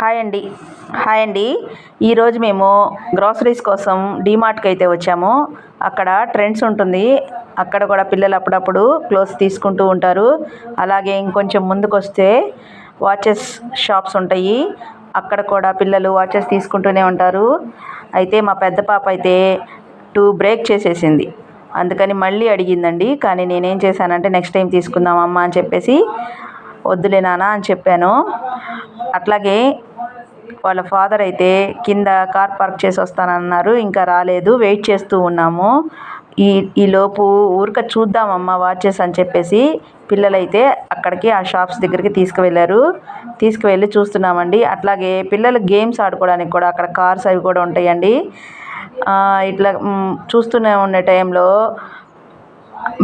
Hi అండి. Hi అండి. ఈరోజు మేము గ్రాసరీస్ కోసం డీమార్ట్కి అయితే వచ్చాము. అక్కడ ట్రెండ్స్ ఉంటుంది. అక్కడ కూడా పిల్లలు అప్పుడప్పుడు క్లోత్స్ తీసుకుంటూ ఉంటారు. అలాగే ఇంకొంచెం ముందుకు వస్తే వాచెస్ షాప్స్ ఉంటాయి. అక్కడ కూడా పిల్లలు వాచెస్ తీసుకుంటూనే ఉంటారు. అయితే మా పెద్ద పాప అయితే టూ బ్రేక్ చేసేసింది. అందుకని మళ్ళీ అడిగిందండి. కానీ నేనేం చేశానంటే నెక్స్ట్ టైం తీసుకుందాం అమ్మ అని చెప్పేసి వద్దులే నాన్న అని చెప్పాను. అట్లాగే వాళ్ళ ఫాదర్ అయితే కింద కార్ పార్క్ చేసి వస్తానన్నారు ఇంకా రాలేదు వెయిట్ చేస్తూ ఉన్నాము. ఈ ఈలోపు ఊరిక చూద్దామమ్మా వాచెస్ అని చెప్పేసి పిల్లలైతే అక్కడికి ఆ షాప్స్ దగ్గరికి తీసుకువెళ్ళారు. తీసుకువెళ్ళి చూస్తున్నామండి. అట్లాగే పిల్లలు గేమ్స్ ఆడుకోవడానికి కూడా అక్కడ కార్స్ అవి కూడా ఉంటాయండి. ఇట్లా చూస్తూనే ఉండే టైంలో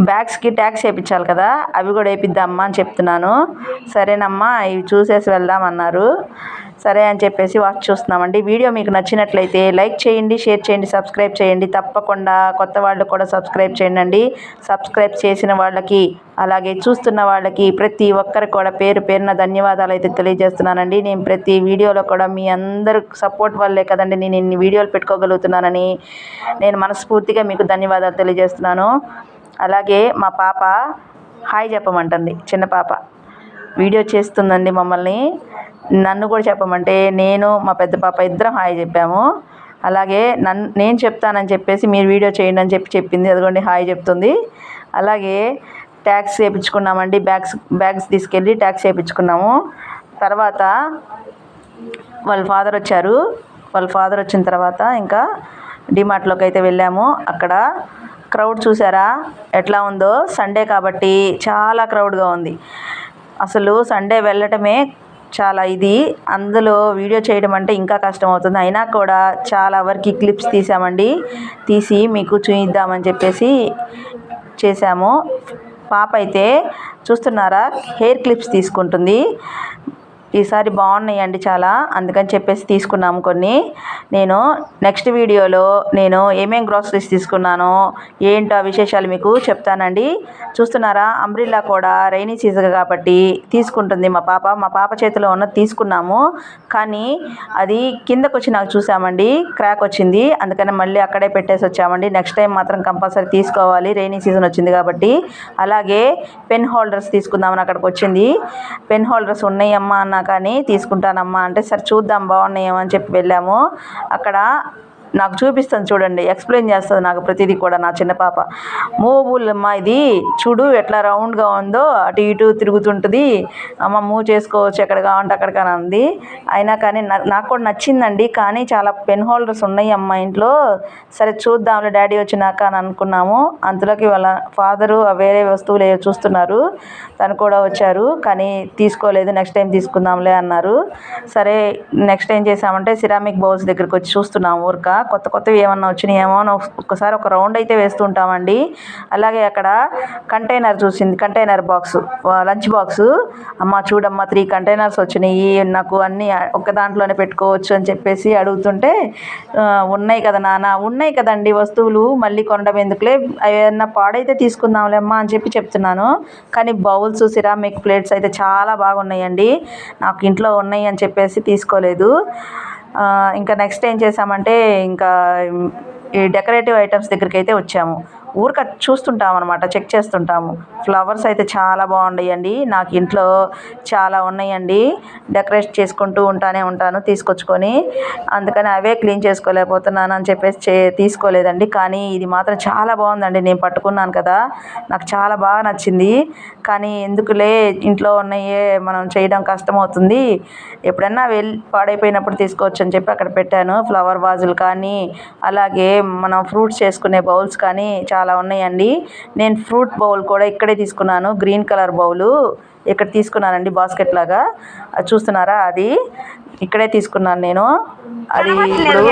బ్యాగ్స్కి ట్యాక్స్ వేయించాలి కదా అవి కూడా వేయిద్దామా అని చెప్తున్నాను. సరేనమ్మా ఇవి చూసేసి వెళ్దామన్నారు. సరే అని చెప్పేసి వాచ్ చూస్తున్నామండి. వీడియో మీకు నచ్చినట్లయితే లైక్ చేయండి షేర్ చేయండి సబ్స్క్రైబ్ చేయండి. తప్పకుండా కొత్త వాళ్ళు కూడా సబ్స్క్రైబ్ చేయండి సబ్స్క్రైబ్ చేసిన వాళ్ళకి అలాగే చూస్తున్న వాళ్ళకి ప్రతి ఒక్కరికి కూడా పేరు పేరున ధన్యవాదాలు అయితే తెలియజేస్తున్నానండి. నేను ప్రతి వీడియోలో కూడా మీ అందరు సపోర్ట్ వల్లే కదండి నేను ఇన్ని వీడియోలు పెట్టుకోగలుగుతున్నానని నేను మనస్ఫూర్తిగా మీకు ధన్యవాదాలు తెలియజేస్తున్నాను. అలాగే మా పాప హాయ్ చెప్పమంటుంది చిన్న పాప. వీడియో చేస్తుందండి మమ్మల్ని. నన్ను కూడా చెప్పమంటే నేను మా పెద్ద పాప ఇద్దరం హాయ్ చెప్పాము. అలాగే నన్ను నేను చెప్తానని చెప్పేసి మీరు వీడియో చేయండి అని చెప్పి చెప్పింది. అదిగోండి హాయ్ చెప్తుంది. అలాగే ట్యాక్స్ వేయించుకున్నామండి బ్యాగ్స్ బ్యాగ్స్ తీసుకెళ్ళి ట్యాక్స్ వేయించుకున్నాము తర్వాత వాళ్ళ ఫాదర్ వచ్చారు. వాళ్ళ ఫాదర్ వచ్చిన తర్వాత ఇంకా డిమార్ట్లోకి అయితే వెళ్ళాము. అక్కడ క్రౌడ్ చూసారా? ఎట్లా ఉందో? సండే కాబట్టి చాలా క్రౌడ్గా ఉంది. అసలు సండే వెళ్ళటమే చాలా ఇది. అందులో వీడియో చేయడం అంటే ఇంకా కష్టం అవుతుంది అయినా కూడా చాలా వరకు క్లిప్స్ తీసామండి. తీసి మీకు చూయిద్దామని చెప్పేసి చేసాము పాప అయితే చూస్తున్నారా? హెయిర్ క్లిప్స్ తీసుకుంటుంది. ఈసారి బాగున్నాయండి చాలా. అందుకని చెప్పేసి తీసుకున్నాము కొన్ని. నేను నెక్స్ట్ వీడియోలో నేను ఏమేం గ్రాసరీస్ తీసుకున్నానో ఏంటో ఆ విశేషాలు మీకు చెప్తానండి. చూస్తున్నారా? అంబ్రిల్లా కూడా రైనీ సీజన్ కాబట్టి తీసుకుంటుంది మా పాప. మా పాప చేతిలో ఉన్న తీసుకున్నాము. కానీ అది కిందకు వచ్చి నాకు చూసామండి. క్రాక్ వచ్చింది. అందుకని మళ్ళీ అక్కడే పెట్టేసి వచ్చామండి. నెక్స్ట్ టైం మాత్రం కంపల్సరీ తీసుకోవాలి. రైనీ సీజన్ వచ్చింది కాబట్టి. అలాగే పెన్ హోల్డర్స్ తీసుకుందామని అక్కడికి వచ్చింది. పెన్ హోల్డర్స్ ఉన్నాయమ్మా అన్న కానీ తీసుకుంటానమ్మా అంటే సరే చూద్దాం బాగున్నాయేమో అని చెప్పి వెళ్ళాము. అక్కడ నాకు చూపిస్తుంది చూడండి ఎక్స్ప్లెయిన్ చేస్తుంది నాకు ప్రతిదీ కూడా నా చిన్న పాప. మూవబుల్ అమ్మ ఇది చూడు ఎట్లా రౌండ్గా ఉందో అటు ఇటు తిరుగుతుంటుంది. అమ్మ మూవ్ చేసుకోవచ్చు ఎక్కడ కావాలంటే అక్కడ అని అంది. అయినా కానీ నాకు కూడా నచ్చిందండి కానీ చాలా పెన్ హోల్డర్స్ ఉన్నాయి అమ్మ ఇంట్లో. సరే చూద్దాంలే డాడీ వచ్చినాక అని అనుకున్నాము. అంతలోకి వాళ్ళ ఫాదరు వేరే వస్తువులు ఏవో చూస్తున్నారు. తను కూడా వచ్చారు కానీ తీసుకోలేదు నెక్స్ట్ టైం తీసుకుందాంలే అన్నారు. సరే నెక్స్ట్ ఏం చేసామంటే సిరామిక్ బౌల్స్ దగ్గరికి వచ్చి చూస్తున్నాం ఊరక. కొత్త కొత్తవి ఏమన్నా వచ్చినాయేమో అని ఒక్కసారి ఒక రౌండ్ అయితే వేస్తుంటామండి. అలాగే అక్కడ కంటైనర్ చూసింది కంటైనర్ బాక్స్ లంచ్ బాక్స్. అమ్మ చూడమ్మా త్రీ కంటైనర్స్ వచ్చినాయి నాకు అన్నీ ఒక దాంట్లోనే పెట్టుకోవచ్చు అని చెప్పేసి అడుగుతుంటే ఉన్నాయి కదా నాన్న ఉన్నాయి కదండి వస్తువులు మళ్ళీ కొనడం ఎందుకులే? ఏమన్నా పాడైతే తీసుకుందాంలే అమ్మా అని చెప్పి చెప్తున్నాను. కానీ బౌల్స్ సిరామిక్ ప్లేట్స్ అయితే చాలా బాగున్నాయండి. నాకు ఇంట్లో ఉన్నాయి అని చెప్పేసి తీసుకోలేదు. ఇంకా నెక్స్ట్ ఏం చేసామంటే ఇంకా ఈ డెకరేటివ్ ఐటమ్స్ దగ్గరికి అయితే వచ్చాము. ఊరిక చూస్తుంటాం అనమాట చెక్ చేస్తుంటాము. ఫ్లవర్స్ అయితే చాలా బాగున్నాయండి నాకు ఇంట్లో చాలా ఉన్నాయండి. డెకరేట్ చేసుకుంటూ ఉంటానే ఉంటాను తీసుకొచ్చుకొని. అందుకని అవే క్లీన్ చేసుకోలేకపోతున్నాను అని చెప్పేసి చే తీసుకోలేదండి. కానీ ఇది మాత్రం చాలా బాగుందండి. నేను పట్టుకున్నాను కదా నాకు చాలా బాగా నచ్చింది. కానీ ఎందుకులే ఇంట్లో ఉన్నాయే మనం చేయడం కష్టమవుతుంది. ఎప్పుడన్నా వెళ్ళి పాడైపోయినప్పుడు తీసుకోవచ్చు అని చెప్పి అక్కడ పెట్టాను. ఫ్లవర్ వాజులు కానీ అలాగే మనం ఫ్రూట్స్ చేసుకునే బౌల్స్ కానీ చాలా చాలా ఉన్నాయండి. నేను ఫ్రూట్ బౌల్ కూడా ఇక్కడే తీసుకున్నాను. గ్రీన్ కలర్ బౌలు ఇక్కడ తీసుకున్నానండి బాస్కెట్ లాగా. అది చూస్తున్నారా అది? ఇక్కడే తీసుకున్నాను నేను. అది ఇప్పుడు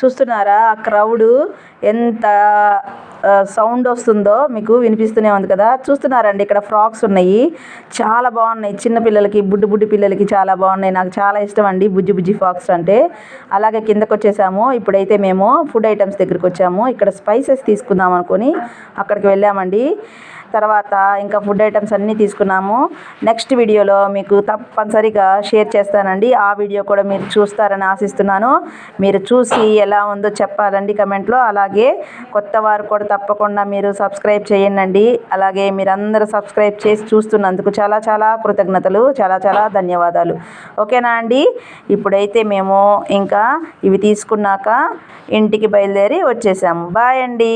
చూస్తున్నారా ఆ క్రౌడ్ ఎంత సౌండ్ వస్తుందో మీకు వినిపిస్తూనే ఉంది కదా. చూస్తున్నారండి ఇక్కడ ఫ్రాక్స్ ఉన్నాయి. చాలా బాగున్నాయి. చిన్న పిల్లలకి బుడ్డి బుడ్డి పిల్లలకి చాలా బాగున్నాయి. నాకు చాలా ఇష్టం అండి బుజ్జి బుజ్జి ఫ్రాక్స్ అంటే. అలాగే కిందకు వచ్చేసాము ఇప్పుడైతే మేము ఫుడ్ ఐటమ్స్ దగ్గరికి వచ్చాము ఇక్కడ స్పైసెస్ తీసుకుందాం అనుకొని అక్కడికి వెళ్ళామండి. తర్వాత ఇంకా ఫుడ్ ఐటమ్స్ అన్నీ తీసుకున్నాము. నెక్స్ట్ వీడియోలో మీకు తప్పనిసరిగా షేర్ చేస్తానండి. ఆ వీడియో కూడా మీరు చూస్తారని ఆశిస్తున్నాను. మీరు చూసి ఎలా ఉందో చెప్పాలండి కమెంట్లో. అలాగే కొత్త వారు కూడా తప్పకుండా మీరు సబ్స్క్రైబ్ చేయండి అలాగే మీరందరూ సబ్స్క్రైబ్ చేసి చూస్తున్నందుకు చాలా చాలా కృతజ్ఞతలు చాలా చాలా ధన్యవాదాలు. ఓకేనా అండి? ఇప్పుడైతే మేము ఇంకా ఇవి తీసుకున్నాక ఇంటికి బయలుదేరి వచ్చేసాము. బాయ్ అండి.